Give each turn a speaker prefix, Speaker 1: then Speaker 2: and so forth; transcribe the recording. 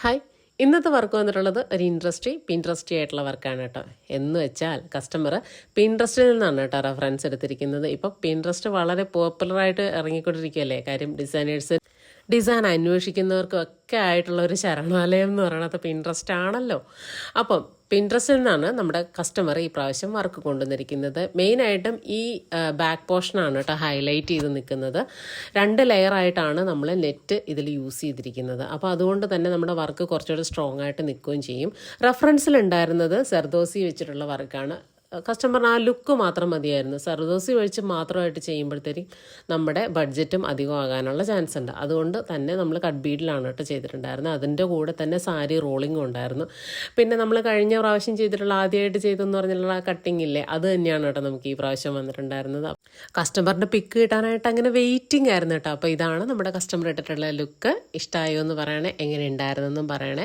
Speaker 1: Hi. ഇന്നത്തെ work വന്നിട്ടുള്ളത് ഒരു ഇൻട്രസ്റ്റി പിൻട്രസ്റ്റി ആയിട്ടുള്ള വർക്കാണ് കേട്ടോ. എന്ന് വെച്ചാൽ കസ്റ്റമർ പിൻട്രസ്റ്റിൽ നിന്നാണ് കേട്ടോ റെഫറൻസ് എടുത്തിരിക്കുന്നത്. ഇപ്പോൾ പിൻട്രസ്റ്റ് വളരെ പോപ്പുലറായിട്ട് ഇറങ്ങിക്കൊണ്ടിരിക്കുകയല്ലേ? കാര്യം ഡിസൈനേഴ്സ് ഡിസൈൻ അന്വേഷിക്കുന്നവർക്കും ഒക്കെ ആയിട്ടുള്ള ഒരു ശരണാലയം എന്ന് പറയുന്നത് പിൻട്രസ്റ്റ് ആണല്ലോ. അപ്പം പിൻട്രസ്റ്റിൽ നിന്നാണ് നമ്മുടെ കസ്റ്റമർ ഈ പ്രാവശ്യം വർക്ക് കൊണ്ടുവന്നിരിക്കുന്നത്. മെയിനായിട്ടും ഈ ബാക്ക് പോർഷനാണ് കേട്ടോ ഹൈലൈറ്റ് ചെയ്ത് നിൽക്കുന്നത്. രണ്ട് ലെയറായിട്ടാണ് നമ്മൾ നെറ്റ് ഇതിൽ യൂസ് ചെയ്തിരിക്കുന്നത്. അപ്പോൾ അതുകൊണ്ട് തന്നെ നമ്മുടെ വർക്ക് കുറച്ചുകൂടി സ്ട്രോങ് ആയിട്ട് നിൽക്കുകയും ചെയ്യും. റെഫറൻസിൽ ഉണ്ടായിരുന്നത് സെർദോസി വെച്ചിട്ടുള്ള വർക്കാണ് കസ്റ്റമറിന് ആ ലുക്ക് മാത്രം മതിയായിരുന്നു. സർദോസി ഒഴിച്ച് മാത്രമായിട്ട് ചെയ്യുമ്പോഴത്തേക്കും നമ്മുടെ ബഡ്ജറ്റും അധികമാകാനുള്ള ചാൻസ് ഉണ്ട്. അതുകൊണ്ട് തന്നെ നമ്മൾ കട്ട് ബീഡിലാണ് കേട്ടോ ചെയ്തിട്ടുണ്ടായിരുന്നത്. അതിന്റെ കൂടെ തന്നെ സാരി റോളിങ്ങും ഉണ്ടായിരുന്നു. പിന്നെ നമ്മൾ കഴിഞ്ഞ പ്രാവശ്യം ചെയ്തിട്ടുള്ള ആദ്യമായിട്ട് ചെയ്തെന്ന് പറഞ്ഞിട്ടുള്ള കട്ടിങ് ഇല്ലേ അത് തന്നെയാണ് കേട്ടോ നമുക്ക് ഈ പ്രാവശ്യം വന്നിട്ടുണ്ടായിരുന്നത്. കസ്റ്റമറിന്റെ പിക്ക് കിട്ടാനായിട്ട് അങ്ങനെ വെയിറ്റിംഗ് ആയിരുന്നു കേട്ടോ. അപ്പോൾ ഇതാണ് നമ്മുടെ കസ്റ്റമർ ഇട്ടിട്ടുള്ള ലുക്ക് ഇഷ്ടമായോ എന്ന് പറയണേ എങ്ങനെ ഉണ്ടായിരുന്നെന്നും പറയണേ.